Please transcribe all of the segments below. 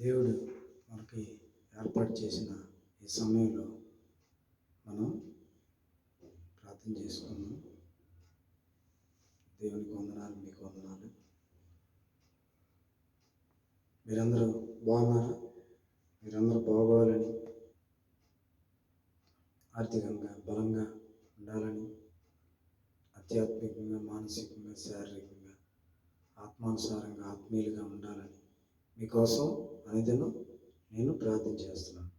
దేవుడు మనకి ఏర్పాటు చేసిన ఈ సమయంలో మనం ప్రార్థన చేసుకున్నాం దేవునికి వందనాలు మీకు వందనాలు. మీరందరూ బాగున్నారా? మీరందరూ బాగోవాలని ఆర్థికంగా బలంగా ఉండాలని ఆధ్యాత్మికంగా మానసికంగా శారీరకంగా ఆత్మానుసారంగా ఆత్మీయులుగా ఉండాలని మీకోసం అనుదినం నేను ప్రార్థన చేస్తున్నాను.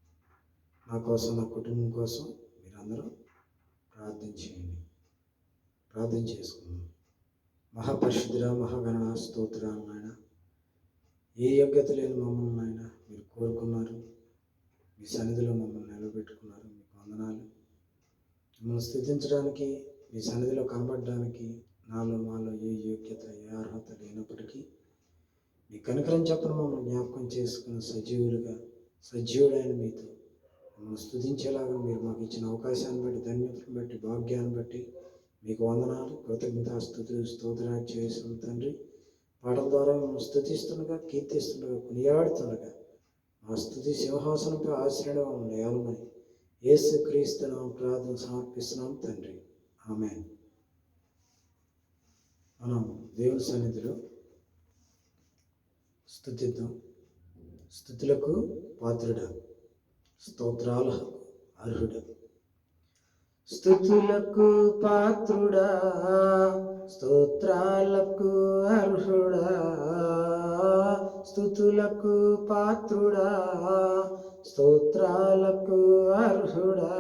నా కోసం నా కుటుంబం కోసం మీరందరూ ప్రార్థన చేయండి. ప్రార్థన చేసుకుందాం. మహాపరిశుద్ధుర మహాగణ స్తోత్ర నాయన. ఏ యోగ్యత లేని మమ్మల్ని నాయన మీరు కోరుకున్నారు. మీ సన్నిధిలో మమ్మల్ని నిలబెట్టుకున్నారు. మీకు వందనాలు. మిమ్మల్ని స్థుతించడానికి మీ సన్నిధిలో కనబడడానికి నాలో మాలో ఏ యోగ్యత ఏ అర్హత లేనప్పటికీ మీ కనుకరం చెప్పను మమ్మల్ని జ్ఞాపకం చేసుకుని సజీవులుగా సజీవుడైన మీతో. మమ్మల్ని స్థుతించేలాగా మీరు మాకు ఇచ్చిన అవకాశాన్ని బట్టి ధన్యతను బట్టి భాగ్యాన్ని బట్టి మీకు వందనాలు కృతజ్ఞత స్థుతులు స్తోత్రాలు చేసిన తండ్రి. పాటల ద్వారా మేము స్థుతిస్తుండగా కీర్తిస్తుండగా కొనియాడుతుండగా మా స్థుతి సింహాసనంపై ఆశ్రయం మమ్మల్ని ఏలమని యేసు క్రీస్తున ప్రార్థన సమర్పిస్తున్నాం తండ్రి. ఆమె మనం దేవుని సన్నిధిలో స్థుతిద్దాం. స్థుతులకు పాత్రుడ స్తోత్రాల అర్హుడ. స్థుతులకు పాత్రుడా స్తోత్రాలకు అర్హుడా. స్థుతులకు పాత్రుడా స్తోత్రాలకు అర్హుడా.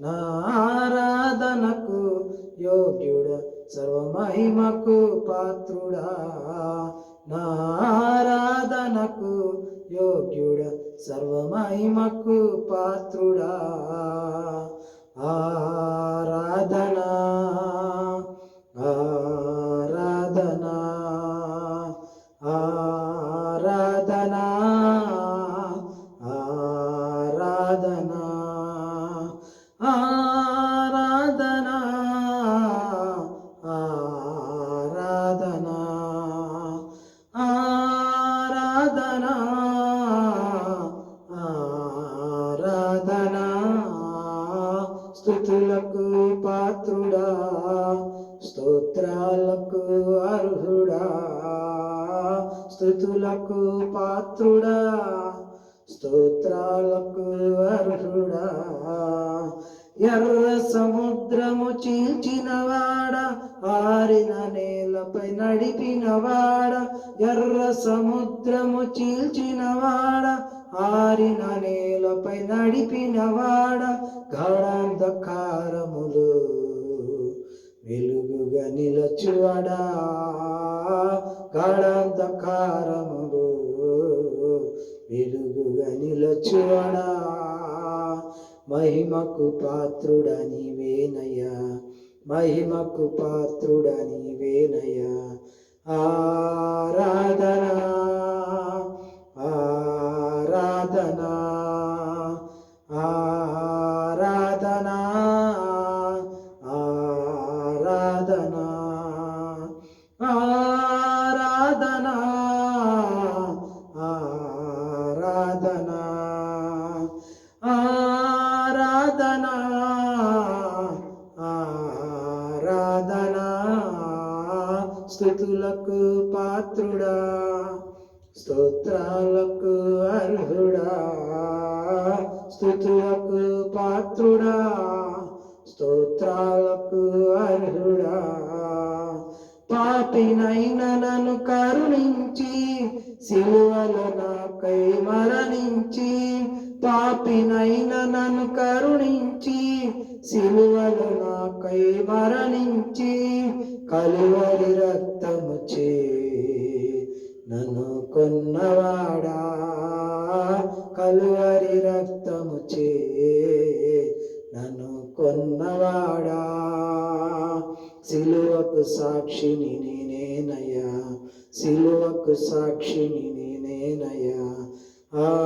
నారాధనకు యోగ్యుడ సర్వమహిమకు పాత్రుడా. నారాధనకు యోగ్యుడ సర్వమహిమకు పాత్రుడా. ఆరాధనా స్తోత్రాలకు అర్హుడా స్థుతులకు పాత్రుడా స్తోత్రాలకు అర్హుడా. ఎర్ర సముద్రము చీల్చినవాడ ఆరిన నేలపై నడిపినవాడ ఎర్ర సముద్రము చీల్చినవాడ ఆరిన నేలపై నడిపినవాడ గాఢాంధకారములు వెలుగుగా నిలచువాడా? కాడాంతకారముడు వెలుగుగా నిలచువాడా? మహిమకు పాత్రుడని వేనయ్యా మహిమకు పాత్రుడని వేనయ్యా ఆరాధన ఆరాధనా ఆ కొన్నవాడా? కలువరి రక్తము చే నన్ను కొన్నవాడా? సిలువకు సాక్షిని నేనేనయ్యా. సిలువకు సాక్షిని నేనేనయ్యా. ఆ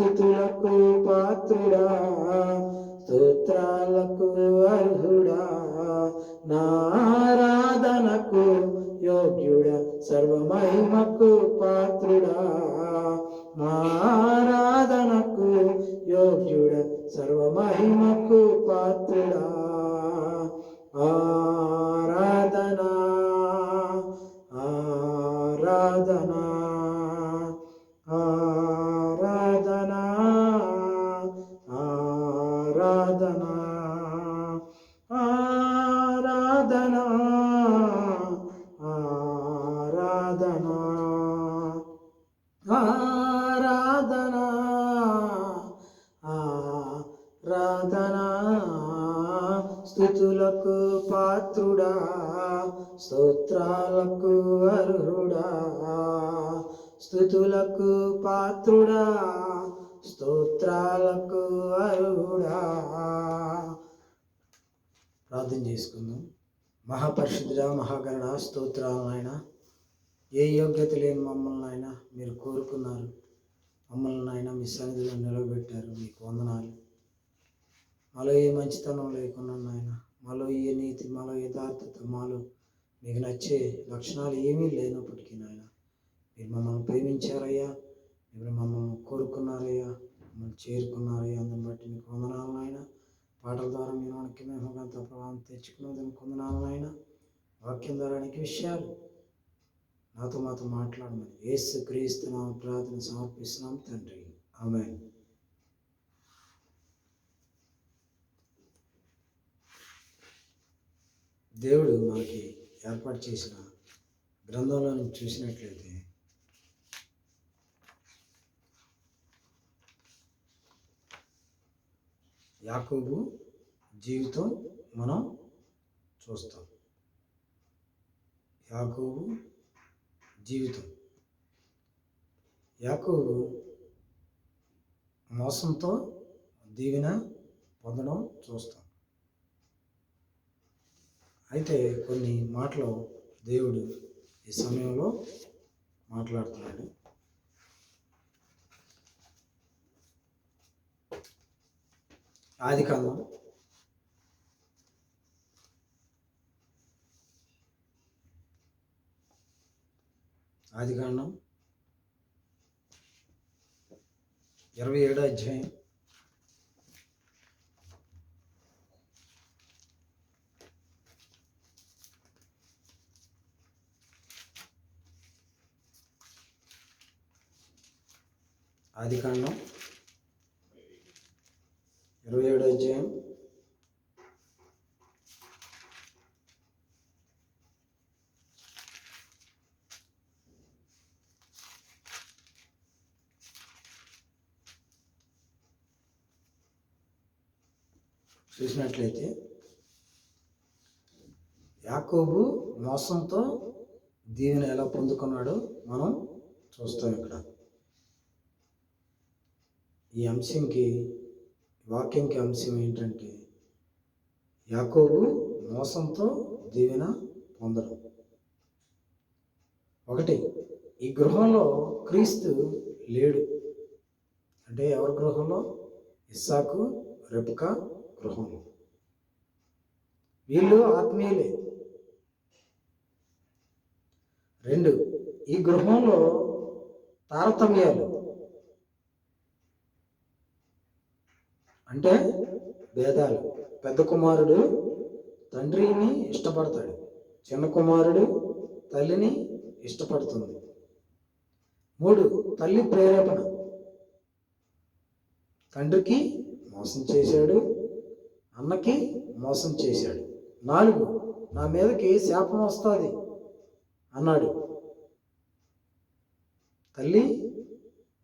స్థుతులకు పాత్రుడా స్తోత్రాలకు అర్హుడా. నారాధనకు యోగ్యుడా సర్వమహిమకు స్తోత్రాలకు అర్హుడా. స్థుతులకు పాత్రుడా. స్తోత్రాలకు అర్హుడా. ప్రార్థన చేసుకుందాం. మహాపరిశుద్ధుడా మహాగణ స్తోత్రాలు ఏ యోగ్యత లేని మమ్మల్ని ఆయన మీరు కోరుకున్నారు. మమ్మల్ని ఆయన మీ సన్నిధిలో నిలబెట్టారు. మీకు వందనాలు. మాలో ఏ మంచితనం లేకుండా నాయన మాలో ఏ నీతి మాలో యథార్థత మాలో మీకు నచ్చే లక్షణాలు ఏమీ లేనప్పటికీ నాయన మీరు మమ్మల్ని ప్రేమించారయ్యా. మీరు మమ్మల్ని కోరుకున్నారయ్యా మమ్మల్ని చేరుకున్నారయ్యా. అందుని బట్టి మీకు వందనాలు నాయన. పాటల ద్వారా మీ మనకి మేము గంత ప్రభావం తెచ్చుకున్నదని కొందనాలు నాయన. వాక్యం ద్వారా అనేక విషయాలు నాతో మాతో మాట్లాడమని ఏసు క్రీస్తున్నాం ప్రార్థన సమర్పిస్తున్నాం తండ్రి. ఆమె దేవుడు మనకి ఏర్పాటు చేసిన గ్రంథంలో నుంచి చూసినట్లయితే యాకోబు జీవితం మనం చూస్తాం. యాకోబు జీవితం. యాకోబు మోసంతో దీవెన పొందడం చూస్తాం. అయితే కొన్ని మాటలు దేవుడు ఈ సమయంలో మాట్లాడుతున్నాడు. ఆది కాలం. ఆది కాండం. ఇరవై ఏడో అధ్యాయం. ఆది కాండం ఇరవై ఏడో అధ్యాయం. చూసినట్లయితే యాకోబు మోసంతో దీవెన ఎలా పొందుకున్నాడో మనం చూస్తాం ఇక్కడ. ఈ అంశంకి వాక్యంకి అంశం ఏంటంటే యాకోబు మోసంతో దీవెన పొందడం. ఒకటి ఈ గృహంలో క్రీస్తు లేడు. అంటే ఎవరి గృహంలో? ఇస్సాకు రెపక గృహంలో. వీళ్ళు ఆత్మీయులే. రెండు ఈ గృహంలో తారతమ్యాలు. అంటే భేదాలు. పెద్ద కుమారుడు తండ్రిని ఇష్టపడతాడు. చిన్న కుమారుడు తల్లిని ఇష్టపడుతుంది. మూడు తల్లి ప్రేరేపణ. తండ్రికి మోసం చేశాడు అన్నకి మోసం చేశాడు. నాలుగు నా మీదకి శాపం వస్తుంది అన్నాడు. తల్లి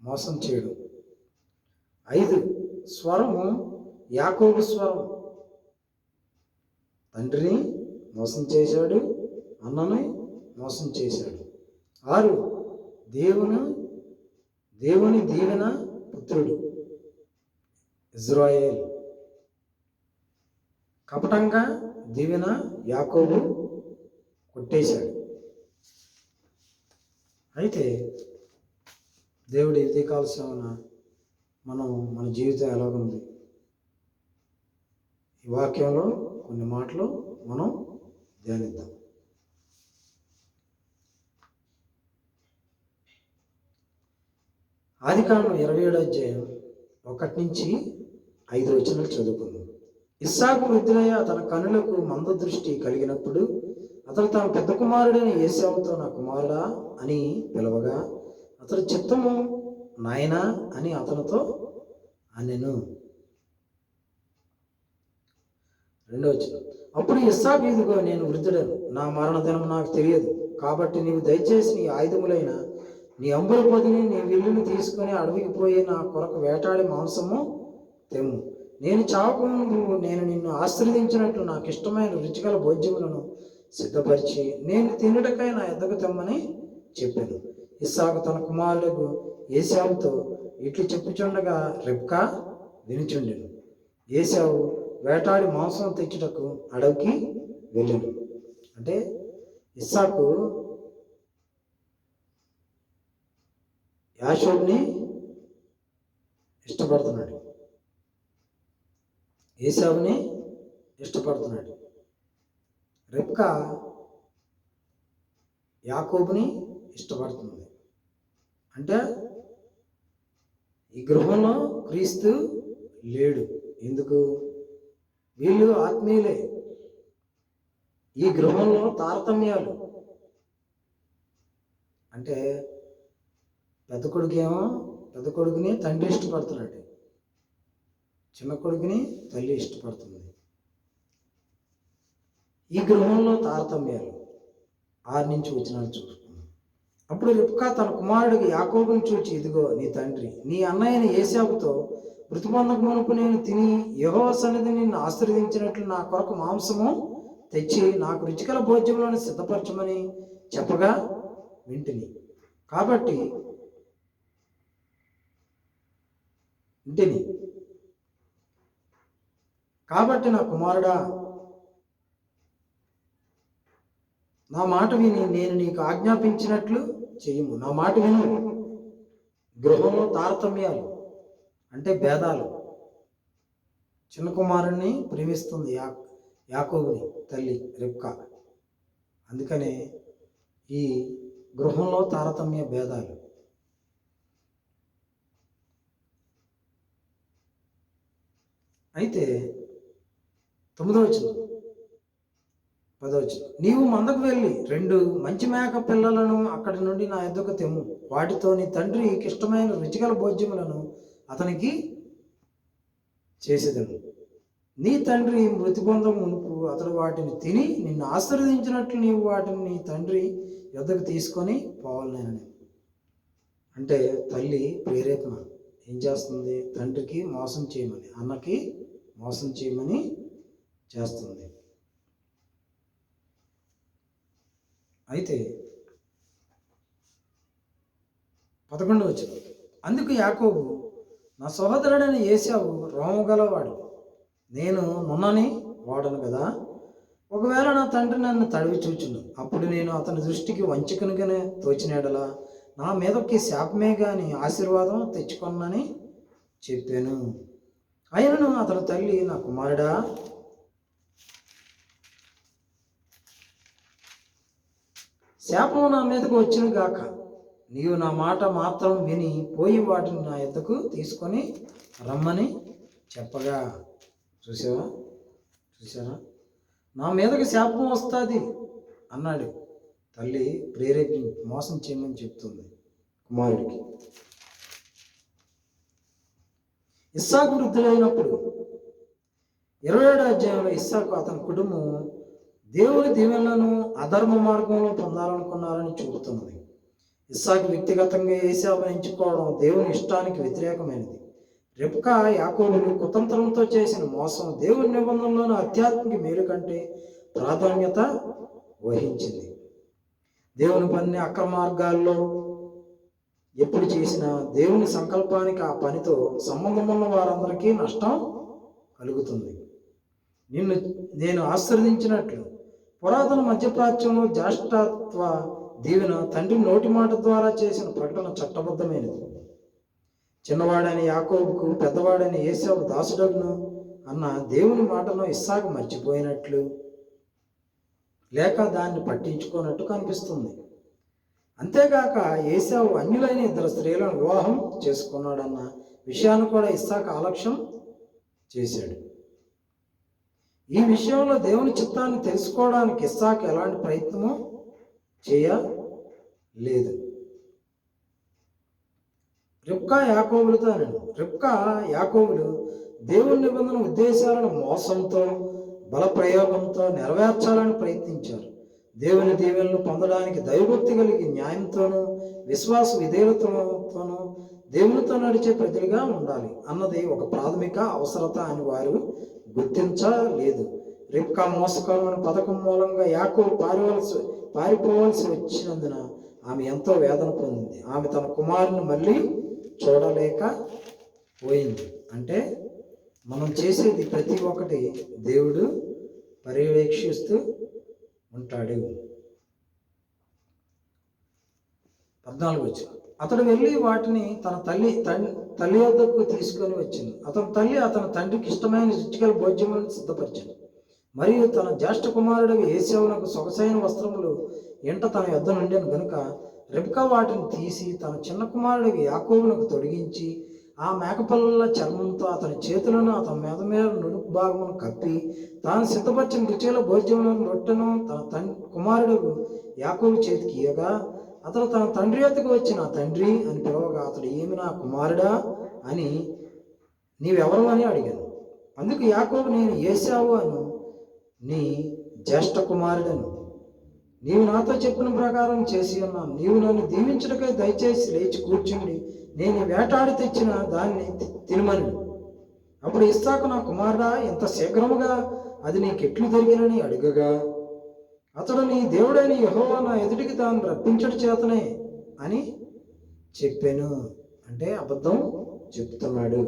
మోసం చేయడం. ఐదు స్వరము యాకోబు స్వరం. తండ్రిని మోసం చేశాడు అన్నని మోసం చేశాడు. ఆరు దేవుని దేవుని దీవెన పుత్రుడు ఇజ్రాయేల్. కపటంగా దీవెన యాకోబు కొట్టేశాడు. అయితే దేవుడు ఇది కావాల్సిన మనం మన జీవితం ఎలాగుంది? ఈ వాక్యంలో కొన్ని మాటలు మనం ధ్యానిద్దాం. ఆది కాండం ఇరవై ఏడో అధ్యాయం ఒకటి నుంచి ఐదు వచనాలు చదువుకుందాం. ఇస్సాకు వృద్ధులయ్య తన కనులకు మంద దృష్టి కలిగినప్పుడు అతడు తన పెద్ద కుమారుడైన ఏసావుతో నా కుమారుడా అని పిలవగా అతడు చిత్తము నాయనా అని అతనితో అనెను. రెండో వచ్చిన అప్పుడు ఇస్సాకు ఇదిగో నేను వృద్ధుడను. నా మరణ దినం నాకు తెలియదు. కాబట్టి నీవు దయచేసి నీ ఆయుధములైన నీ అంబుల పొదిని నీ విల్లుని తీసుకొని అడవికి పోయి నా కొరకు వేటాడి మాంసము తెమ్ము. నేను చావకముందు నేను నిన్ను ఆశీర్వదించినట్లు నాకు ఇష్టమైన రుచిగల భోజ్యములను సిద్ధపరిచి నేను తినటకై నా ఎద్దకు తెమ్మని చెప్పాను. ఇస్సాకు తన కుమారులకు ఏసావుతో ఇట్లు చెప్పుచుండగా రిబ్కా వినుచుండెను. ఏసావు వేటాడి మాంసం తెచ్చుటకు అడవికి వెళ్ళాడు అంటే ఇస్సాకు యాషోబ్ని ఇష్టపడుతున్నాడు. ఏసావుని ఇష్టపడుతున్నాడు. రెప్కా యాకోబుని ఇష్టపడుతుంది. అంటే ఈ గృహంలో క్రీస్తు లేడు. ఎందుకు? వీళ్ళు ఆత్మీయులే. ఈ గృహంలో తారతమ్యాలు. అంటే పెద్ద కొడుకేమో పెద్ద కొడుకుని తండ్రి ఇష్టపడుతున్నాడు. చిన్న కొడుకుని తల్లి ఇష్టపడుతుంది. ఈ గృహంలో తారతమ్యాలు. ఆరు నుంచి వచ్చినాడు చూడు. అప్పుడు రిప్కా తన కుమారుడికి యాకోబుని చూచి ఇదిగో నీ తండ్రి నీ అన్నయ్యని ఏసాబుతో మృతి మునుపు నేను తిని యహో సన్నిధి నిన్ను ఆశీర్వదించినట్లు నా కొరకు మాంసము తెచ్చి నాకు రుచికల భోజ్యములను సిద్ధపరచమని చెప్పగా వింటిని. కాబట్టి వింటిని. కాబట్టి నా కుమారుడా నా మాట విని నేను నీకు ఆజ్ఞాపించినట్లు చేయము నా మాట విను. గృహంలో తారతమ్యాలు అంటే భేదాలు. చిన్న కుమారుణ్ణి ప్రేమిస్తుంది యా యాకోబుని తల్లి రెప్కా అందుకనే ఈ గృహంలో తారతమ్య భేదాలు. అయితే తొమ్మిదో వచ్చిన పదవచ్చు నీవు మందకు వెళ్ళి రెండు మంచి మేక పిల్లలను అక్కడి నుండి నా ఎద్దకు తెమ్ము. వాటితో నీ తండ్రి ఇష్టమైన రుచిగల భోజ్యములను అతనికి చేసేదను నీ తండ్రి మృతి పొందం మునుపు అతడు వాటిని తిని నిన్ను ఆశీర్వదించినట్లు నీవు వాటిని నీ తండ్రి యుద్ధకు తీసుకొని పోవాలని అంటే తల్లి ప్రేరేపణ. ఏం చేస్తుంది? తండ్రికి మోసం చేయమని అన్నకి మోసం చేయమని చేస్తుంది. అయితే పదకొండు వచ్చిన అందుకు యాకోబు నా సహోదరుడైన ఏసావు రోము గలవాడు. నేను నున్నని వాడను కదా. ఒకవేళ నా తండ్రి నన్ను తడివి చూచును అప్పుడు నేను అతని దృష్టికి వంచుకునిగానే తోచినాడలా నా మీదకి శాపమే కానీ ఆశీర్వాదం తెచ్చుకొనని చెప్పాను. అయినను అతని తల్లి నా కుమారుడా శాపము నా మీదకు వచ్చిన గాక. నీవు నా మాట మాత్రం విని పోయి వాటిని నా ఎద్దకు తీసుకొని రమ్మని చెప్పగా. చూసావా చూసారా నా మీదకి శాపం వస్తుంది అన్నాడు. తల్లి ప్రేరేపి మోసం చేయమని చెప్తుంది కుమారుడికి. ఇస్సాకు వృద్ధులైనప్పుడు ఇరవై ఏడు అధ్యాయంలో ఇస్సాకు అతని కుటుంబం దేవుని దీవెనలను అధర్మ మార్గంలో పొందాలనుకున్నారని చూపుతున్నది. ఇస్సాకు వ్యక్తిగతంగా ఏసాబుని ఎంచుకోవడం దేవుని ఇష్టానికి వ్యతిరేకమైనది. రెప్కా యాకోబులు కుతంత్రంతో చేసిన మోసం దేవుని నిబంధనలోని ఆధ్యాత్మిక మేలు కంటే ప్రాధాన్యత వహించింది. దేవుని పని అక్రమ మార్గాల్లో ఎప్పుడు చేసినా దేవుని సంకల్పానికి ఆ పనితో సంబంధం ఉన్న వారందరికీ నష్టం కలుగుతుంది. నిన్ను నేను ఆశ్రదించినట్లు పురాతన మధ్యప్రాచ్యంలో జ్యేష్ఠత్వ దీవెన తండ్రి నోటి మాట ద్వారా చేసిన ప్రకటన చట్టబద్ధమైనది. చిన్నవాడని యాకోబుకు పెద్దవాడని ఏసావు దాసుడను అన్న దేవుని మాటను ఇస్సాకు మర్చిపోయినట్లు లేక దాన్ని పట్టించుకోనట్టు కనిపిస్తుంది. అంతేగాక ఏసావు అన్యులైన ఇద్దరు స్త్రీలను వివాహం చేసుకున్నాడన్న విషయాన్ని కూడా ఇస్సాకు ఆలక్ష్యం చేశాడు. ఈ విషయంలో దేవుని చిత్తాన్ని తెలుసుకోవడానికి ఇస్సాకు ఎలాంటి ప్రయత్నము చేయలేదు రిప్కా యాకోబులతో అన్నాడు రిప్కా యాకోబులు దేవుని నిబంధన ఉద్దేశాలను మోసంతో బలప్రయోగంతో నెరవేర్చాలని ప్రయత్నించారు. దేవుని దీవెనలు పొందడానికి దైవభక్తి కలిగి న్యాయంతోనూ విశ్వాస విధేయతతోనూ దేవునితో నడిచే ప్రజలుగా ఉండాలి అన్నది ఒక ప్రాథమిక అవసరత అని వారు గుర్తించలేదు. రిప్కా మోసకరమైన పథకం మూలంగా యాకో పారివలసి పారిపోవలసి వచ్చినందున ఆమె ఎంతో వేదన పొందింది. ఆమె తన కుమారుని మళ్ళీ చూడలేక పోయింది. అంటే మనం చేసేది ప్రతి ఒక్కటి దేవుడు పర్యవేక్షిస్తూ ఉంటాడు. పద్నాలుగు వచ్చి అతడు వెళ్ళి వాటిని తన తల్లి తల్లి వద్దకు తీసుకొని వచ్చింది. అతని తల్లి అతని తండ్రికి ఇష్టమైన రుచికల భోజ్యములను సిద్ధపరిచింది. మరియు తన జ్యేష్ఠ కుమారుడు ఏసేవునకు సొగసైన వస్త్రములు ఎంట తన యొద్ద నుండెను గనుక రెబ్కా వాటిని తీసి తన చిన్న కుమారుడు యాకోబునకు తొడిగించి ఆ మేకపల్ల చర్మంతో అతని చేతులను అతని మీద మీద నుడుపు భాగమును కప్పి తాను సిద్ధపరిచిన రుచిల భోజ్యములను రొట్టెను తన తన్ కుమారుడు యాకోబు చేతికి ఇయ్యగా అతడు తన తండ్రి యొద్దకు వచ్చిన తండ్రి అని పిలవగా అతడు ఏమి నా కుమారుడా? అని నీవెవరు? అని అడిగాను. అందుకు యాకోబు నేను ఏసావు అను నీ జ్యేష్ఠ కుమారుడను. నీవు నాతో చెప్పిన ప్రకారం చేసి ఉన్నాను. నీవు నన్ను దీవించడకై దయచేసి లేచి కూర్చుండి. నేను వేటాడి తెచ్చిన దాన్ని తి- తినమని. అప్పుడు ఇస్తాకు నా కుమారుడా ఎంత శీఘ్రముగా అది నీకెట్లు జరిగినని అడుగగా అతడు నీ దేవుడైన యహోవా నా ఎదుటికి తాను రప్పించడు చేతనే అని చెప్పాను. అంటే అబద్ధం చెప్తున్నాడు.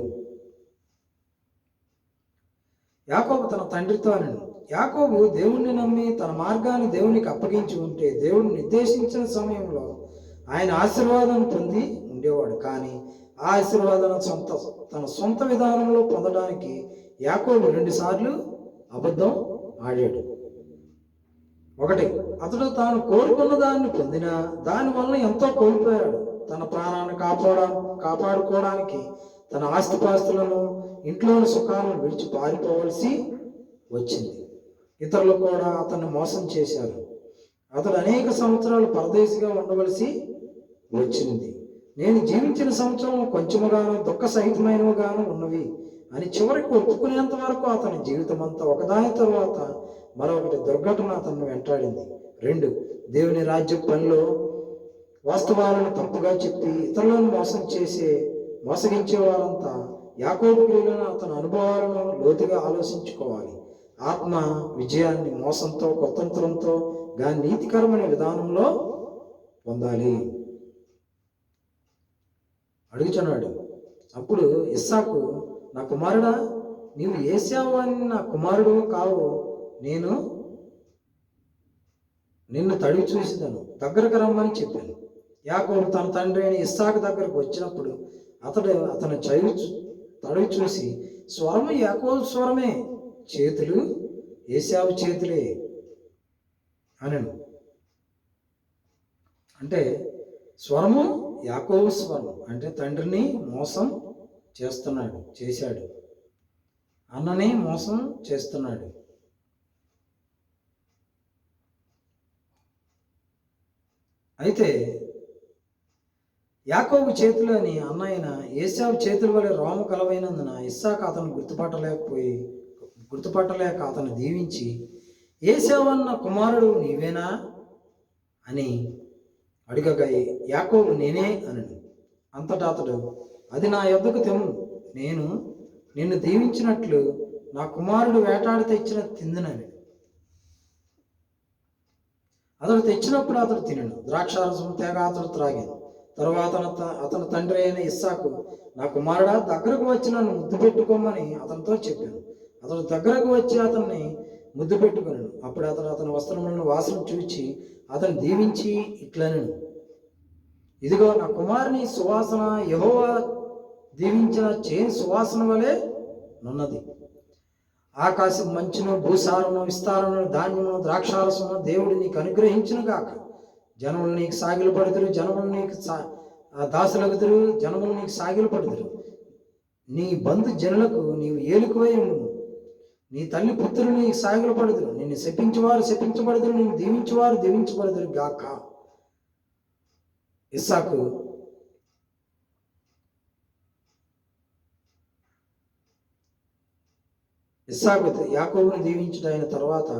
యాకోబు తన తండ్రితో అనను యాకోబు దేవుణ్ణి నమ్మి తన మార్గాన్ని దేవునికి అప్పగించి ఉంటే దేవుడు నిర్దేశించిన సమయంలో ఆయన ఆశీర్వాదాన్ని పొంది ఉండేవాడు. కానీ ఆ ఆశీర్వాదాన్ని సొంత తన సొంత విధానంలో పొందడానికి యాకోబు రెండుసార్లు అబద్ధం ఆడాడు. ఒకటి అతడు తాను కోరుకున్న దాన్ని పొందిన దాని వలన ఎంతో కోల్పోయాడు. తన ప్రాణాన్ని కాపాడ కాపాడుకోవడానికి తన ఆస్తిపాస్తులను ఇంట్లోని సుఖాలను విడిచి పారిపోవలసి వచ్చింది. ఇతరులు కూడా అతన్ని మోసం చేశారు. అతడు అనేక సంవత్సరాలు పరదేశిగా ఉండవలసి వచ్చింది. నేను జీవించిన సంవత్సరం కొంచెముగాను దుఃఖ సహితమైనవిగాను ఉన్నవి అని చివరికి ఒప్పుకునేంత వరకు అతని జీవితం అంతా ఒకదాని తర్వాత మరొకటి దుర్ఘటన అతను వెంటాడింది. రెండు దేవుని రాజ్య పనిలో వాస్తవాలను తప్పుగా చెప్పి ఇతరులను మోసం చేసే మోసగించే వారంతా యాకోబు క్రియలను అతని అనుభవాలను లోతుగా ఆలోచించుకోవాలి. ఆత్మ విజయాన్ని మోసంతో కుతంత్రంతో గాని నీతికరమైన విధానంలో పొందాలి. అడుగుచున్నాడు. అప్పుడు ఇస్సాకు నా కుమారుడా నీవు ఏ అని నా కుమారుడు కావు. నేను నిన్ను తడివి చూసిదను దగ్గరకు రమ్మని చెప్పాను. యాకోబు తన తండ్రి అయిన ఇస్సాకు దగ్గరకు వచ్చినప్పుడు అతడు అతను చదివి తడివి చూసి స్వరము యాకోబు స్వరమే చేతులు ఏసావు చేతులే అనను. అంటే స్వరము యాకోబు స్వరం అంటే తండ్రిని మోసం చేస్తున్నాడు చేశాడు. అన్నని మోసం చేస్తున్నాడు. అయితే యాకోబు చేతిలోని అన్నయ్యన ఏసావు చేతుల వలె రోమ కలవైనందున ఇస్సాకు అతను గుర్తుపట్టలేకపోయి గుర్తుపట్టలేక అతను దీవించి ఏసావన్న కుమారుడు నీవేనా అని అడుగగా యాకోబు నేనే అని అంతటా అతడు అది నా యొద్దకు తెమ్ము. నేను నిన్ను దీవించినట్లు నా కుమారుడు వేటాడి తెచ్చిన తిందునని అతడు తెచ్చినప్పుడు అతడు తినడు. ద్రాక్షారసం తేగ అతడు త్రాగాడు తరువాత అతని త- అతని తండ్రి అయిన ఇస్సాకు నా కుమారుడా దగ్గరకు వచ్చి నన్ను ముద్దు పెట్టుకోమని అతనితో చెప్పాను. అతడు దగ్గరకు వచ్చి అతన్ని ముద్దు పెట్టుకున్నాడు. అప్పుడు అతడు అతని వస్త్రములను వాసన చూచి అతను దీవించి ఇట్లనను. ఇదిగో నా కుమారుని సువాసన యహోవా దీవించిన చేని సువాసన వలె నున్నది. ఆకాశం మంచును భూసారము విస్తారమును ధాన్యమును ద్రాక్షారసమును దేవుడు నీకు అనుగ్రహించును గాక జనములు నీకు సాగిలు పడుతురు జనములు నీకు సా ఆ జనములు నీకు సాగిలు పడుతురు నీ బంధు జనులకు నీవు ఏలుకువై ఉండుము. నీ తల్లి పుత్రులు నీకు సాగిలు పడుతురు నిన్ను శపించువారు శపించబడుతురు నిన్ను దీవించేవారు దీవించబడుతురు గాక ఇస్సాకు ఇస్సాకు యాకోబుని దీవించుట అయిన తర్వాత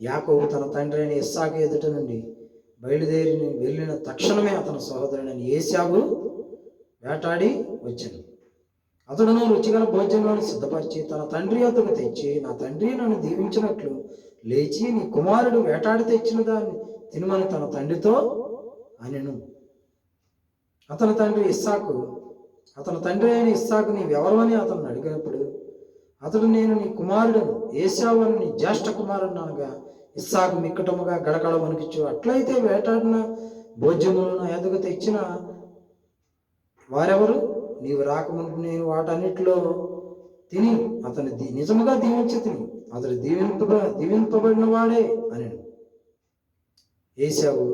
యాకోబు తన తండ్రి అయిన ఇస్సాకు ఎదుట నుండి బయలుదేరి వెళ్ళిన తక్షణమే అతని సహోదరుడైన ఏశావు వేటాడి వచ్చాను అతడును రుచిగల భోజనాలను సిద్ధపరిచి తన తండ్రి అతను తెచ్చి నా తండ్రి నన్ను దీవించినట్లు లేచి నీ కుమారుడు వేటాడి తెచ్చిన దాన్ని తినమని తన తండ్రితో అనెను. అతని తండ్రి ఇస్సాకు అతని తండ్రి అయిన ఇస్సాకు నీవెవరమని అతను అడిగినప్పుడు అతడు నేను నీ కుమారుడను ఏసావను నీ జ్యేష్ఠ కుమారుడు ఇస్సాకు మిక్కటముగా గడగడ వణికిచ్చు అట్లయితే వేటాడిన భోజ్యములను ఎదుగు తెచ్చిన వారెవరు? నీవు రాకమునుపు నేను వాటన్నిటిలో తిని అతని ది- నిజముగా దీవించి తిని. అతడు దీవింపబ దీవింపబడిన వాడే అని ఏసావు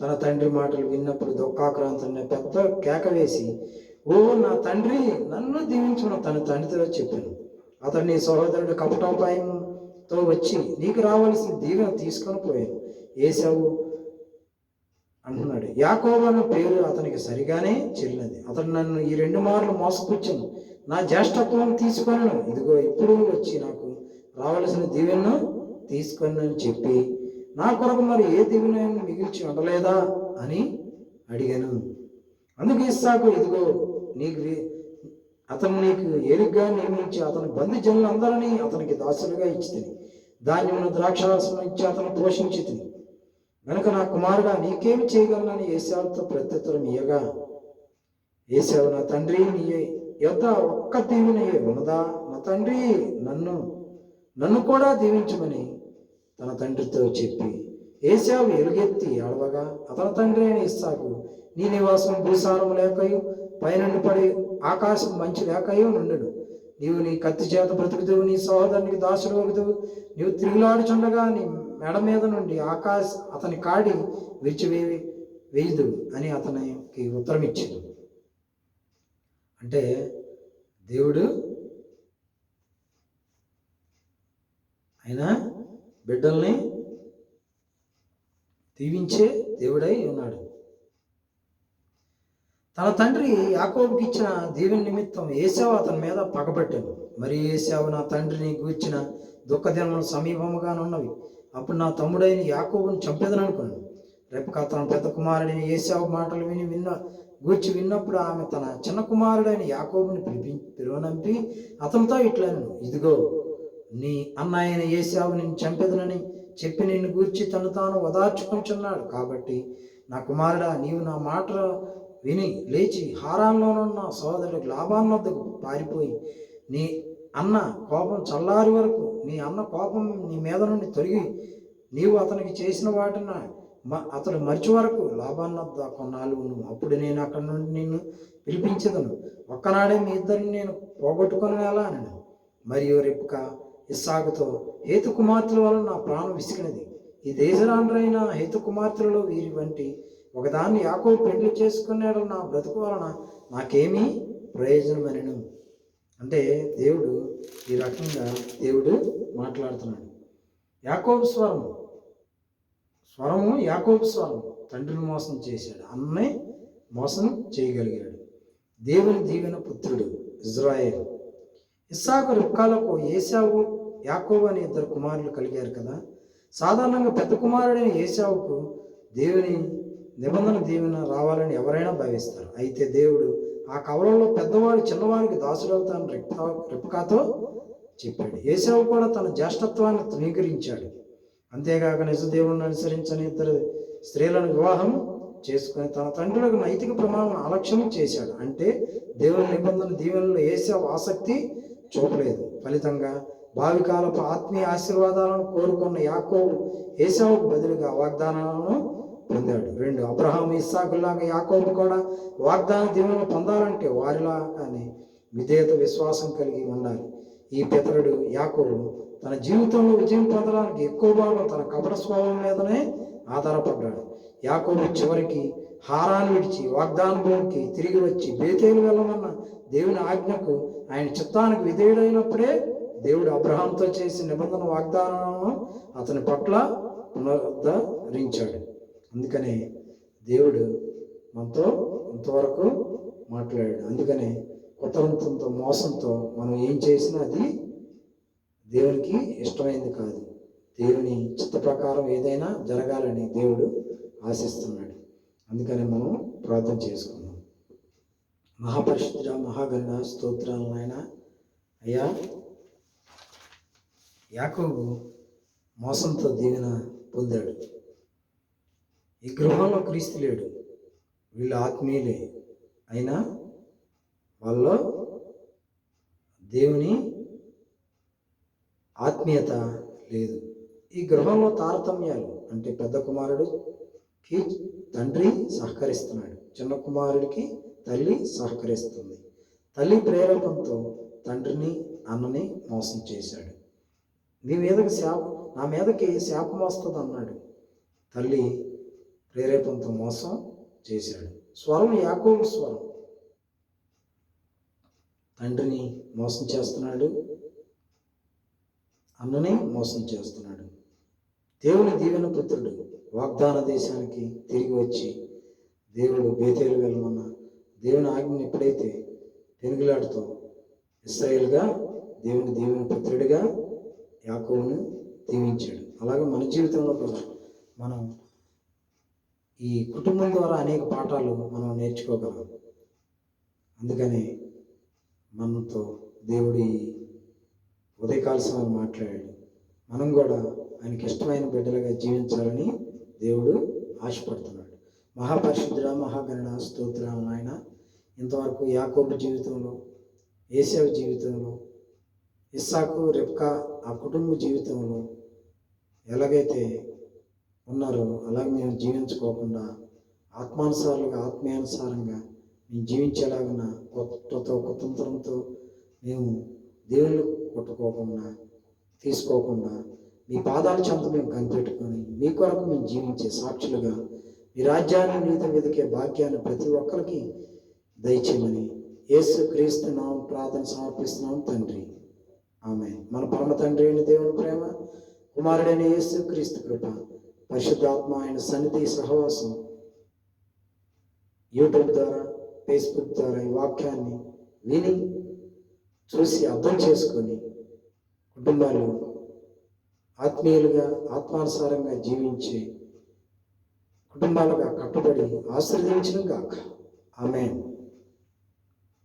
తన తండ్రి మాటలు విన్నప్పుడు దుఃఖాక్రాంతున్న పెద్ద కేక వేసి ఓ నా తండ్రి నన్ను దీవించును తన తండ్రితో చెప్పాను. అతడు నీ సహోదరుడు కపటోపాయంతో వచ్చి నీకు రావాల్సిన దీవెన తీసుకొని పోయాను. ఏసావు అంటున్నాడు. యాకోబు అన్న పేరు అతనికి సరిగానే చెల్లినది అతడు నన్ను ఈ రెండు మార్లు మోసపుచ్చాను. నా జ్యేష్ఠత్వం తీసుకొనను. ఇదిగో ఇప్పుడు వచ్చి నాకు రావలసిన దీవెనను తీసుకొని చెప్పి నా కొరకు మరి ఏ దీవెన మిగిల్చి ఉండలేదా? అని అడిగాను. అందుకు ఇస్సాకు ఇదిగో నీకు అతను నీకు ఏలిగ్గా నియమించి అతని బంది జనులందరినీ అతనికి దాసులుగా ఇచ్చితిని. ధాన్యమును ద్రాక్షారసము ఇచ్చి అతను పోషించి తిని గనుక నా కుమారుడా నీకేమి చేయగలనని ఏసావుతో ప్రత్యుత్తరం ఇయ్యగా. ఏసావు నా తండ్రి నీ యొద్ ఒక్క దీవెనయే ఉన్నదా? నా తండ్రి నన్ను నన్ను కూడా దీవించమని తన తండ్రితో చెప్పి ఏసావు ఎలుగెత్తి ఆడవగా అతని తండ్రి అయిన ఇస్సాకు నీ నివాసం భూసారం లేకయు పైనుండి పడి ఆకాశం మంచి లేకయో నుండును నీవు నీ కత్తి చేత బ్రతుకుతువు నీ సహోదరునికి దాసుడు వగుదువు నీవు తిరుగులాడుచుండగా నీ మెడ మీద నుండి ఆకాశ అతని కాడి విరిచివేవి వేయదు అని అతనికి ఉత్తరం ఇచ్చింది అంటే దేవుడు ఆయన బిడ్డల్ని దీవించే దేవుడై ఉన్నాడు. తన తండ్రి యాకోబుకి ఇచ్చిన దీవెన నిమిత్తం ఏసావు అతని మీద పగబట్టాను మరి ఏసావు నా తండ్రిని గూర్చిన దుఃఖదినములు సమీపముగానున్నవి. అప్పుడు నా తమ్ముడైన యాకోబుని చంపేదని అనుకున్నాను రేపు తన పెద్ద కుమారుడైన ఏసావు మాటలు విని విన్న గూర్చి విన్నప్పుడు ఆమె తన చిన్న కుమారుడైన యాకోబుని పిలిపి పిలువనంపి అతనితో ఇట్లను ఇదిగో నీ అన్న అయిన ఏసావు నిన్ను చంపేదనని చెప్పి నిన్ను గూర్చి తను తాను ఓదార్చుకుంటున్నాడు కాబట్టి నా కుమారుడా నీవు నా మాట విని లేచి హారాన్లోనున్న సోదరుడు లాభాన్ వద్దకు పారిపోయి నీ అన్న కోపం చల్లారి వరకు నీ అన్న కోపం నీ మీద నుండి తొలగి నీవు అతనికి చేసిన వాటిని మ- అతడు మరిచి వరకు లాభాన్న వద్ద కొన్నాళ్ళు నువ్వు అప్పుడు నేను అక్కడి నుండి నిన్ను పిలిపించదను. ఒక్కనాడే మీ ఇద్దరిని నేను పోగొట్టుకుని ఎలా అని మరియు రేపుక ఇస్సాకుతో హేతు కుమార్తెల వలన నా ప్రాణం విసిగినది ఈ దేశరాండ్రైన హేతు కుమార్తెలలో వీరి వంటి ఒకదాన్ని యాకో పెళ్ళి చేసుకున్నాడు నా బ్రతుకు వలన నాకేమీ ప్రయోజనమనను. అంటే దేవుడు ఈ రకంగా దేవుడు మాట్లాడుతున్నాడు. యాకోబు స్వరము స్వరము యాకోబు స్వరం. తండ్రిని మోసం చేశాడు. అన్నే మోసం చేయగలిగాడు. దేవుని దీవెన పుత్రుడు ఇజ్రాయేల్. ఇస్సాకు రుక్కాలకు ఏసావు యాకోబు అనే ఇద్దరు కుమారులు కలిగారు కదా. సాధారణంగా పెద్ద కుమారుడైన ఏసావుకు దేవుని నిబంధన దీవెన రావాలని ఎవరైనా భావిస్తారు. అయితే దేవుడు ఆ కవలంలో పెద్దవాడు చిన్నవాడికి దాసుడవుతాను రిప్కా రిప్కాతో చెప్పాడు. ఏసావు కూడా తన జ్యేష్ఠత్వాన్ని తృణీకరించాడు. అంతేగాక నిజ దేవుణ్ణి అనుసరించని ఇద్దరు స్త్రీలను వివాహం చేసుకుని తన తండ్రులకు నైతిక ప్రమాణం అలక్ష్యం చేశాడు. అంటే దేవుని నిబంధన దీవెనలో ఏసవ ఆసక్తి చూపలేదు. ఫలితంగా భావికాలపు ఆత్మీయ ఆశీర్వాదాలను కోరుకున్న యాకోబు ఏసవకు బదులుగా వాగ్దానాలను పొందాడు రెండు అబ్రహాం ఇస్సాకుల్లాగా యాకోబు కూడా వాగ్దాన దీవెనలు పొందాలంటే వారిలా అని విధేయత విశ్వాసం కలిగి ఉండాలి ఈ పితరుడు యాకోబు తన జీవితంలో విజయం పొందడానికి ఎక్కువ భాగం తన కపట స్వభావం మీదనే ఆధారపడ్డాడు. యాకోబు చివరికి హారాన్ని విడిచి వాగ్దాన భూమికి తిరిగి వచ్చి బేతేలు వెళ్ళమన్న దేవుని ఆజ్ఞకు ఆయన చిత్తానికి విధేయుడైనప్పుడే దేవుడు అబ్రహాంతో చేసిన నిబంధన వాగ్దానాలను అతని పట్ల పునరుద్ధరించాడు. అందుకనే దేవుడు మనతో ఇంతవరకు మాట్లాడాడు. అందుకనే కుతంత్రంతో మోసంతో మనం ఏం చేసినా అది దేవునికి ఇష్టమైంది కాదు. దేవుని చిత్త ప్రకారం ఏదైనా జరగాలని దేవుడు ఆశిస్తున్నాడు. అందుకని మనం ప్రార్థన చేసుకున్నాం మహాపరిశుద్ధ మహాగణ స్తోత్రాలను ఆయన అయ్యా యాకోబు మోసంతో దీవెన పొందాడు. ఈ గృహంలో క్రీస్తు లేడు. వీళ్ళు ఆత్మీయులే. అయినా వాళ్ళలో దేవుని ఆత్మీయత లేదు. ఈ గృహంలో తారతమ్యాలు అంటే పెద్ద కుమారుడికి తండ్రి సహకరిస్తున్నాడు. చిన్న కుమారుడికి తల్లి సహకరిస్తుంది. తల్లి ప్రేరకంతో తండ్రిని అన్నని మోసం చేశాడు. నీ మీదకి శాప నా మీదకి శాపం వస్తుంది అన్నాడు తల్లి ప్రేరేపంతో మోసం చేశాడు. స్వరం యాకోబు స్వరం. తండ్రిని మోసం చేస్తున్నాడు. అన్నని మోసం చేస్తున్నాడు. దేవుని దీవెన పుత్రుడు వాగ్దాన దేశానికి తిరిగి వచ్చి దేవుడు బేతేలు వెళ్ళమన్న దేవుని ఆజ్ఞను ఎప్పుడైతే పెనుగులాడుతూ ఇస్రాయేల్గా దేవుని దీవెన పుత్రుడిగా యాకోవును దీవించాడు. అలాగే మన జీవితంలో కూడా మనం ఈ కుటుంబం ద్వారా అనేక పాఠాలు మనం నేర్చుకోగలం. అందుకని మనతో దేవుడి ఉదయకాల సమయం మాట్లాడాడు. మనం కూడా ఆయనకి ఇష్టమైన బిడ్డలుగా జీవించాలని దేవుడు ఆశపడుతున్నాడు. మహాపరిశుద్ధుడ మహాగణ స్తోత్ర ఆయన ఇంతవరకు యాకోబు జీవితంలో ఏసేవ జీవితంలో ఇస్సాకు రెప్కా ఆ కుటుంబ జీవితంలో ఎలాగైతే ఉన్నారో. అలాగే మేము జీవించుకోకుండా ఆత్మానుసారంగా ఆత్మీయానుసారంగా మేము జీవించేలాగిన కొత్తతో కుతంత్రంతో మేము దేవుళ్ళు కొట్టుకోకుండా తీసుకోకుండా మీ పాదాల చెంత మేము కనిపెట్టుకొని మీ కొరకు మేము జీవించే సాక్షులుగా మీ రాజ్యాన్ని నీతి వెతికే భాగ్యాన్ని ప్రతి ఒక్కరికి దయచేయమని యేసు క్రీస్తు ప్రార్థన సమర్పిస్తున్నాం తండ్రి. ఆమె మన పరమ తండ్రి అయిన దేవుని ప్రేమ కుమారుడైన యేసు క్రీస్తు కృప పరిశుద్ధాత్మ ఆయన సన్నిధి సహవాసం యూట్యూబ్ ద్వారా ఫేస్బుక్ ద్వారా ఈ వాక్యాన్ని విని చూసి అర్థం చేసుకొని కుటుంబాలు ఆత్మీయులుగా ఆత్మానుసారంగా జీవించి కుటుంబాలుగా కట్టుబడి ఆశ్రదించడం కాక ఆమె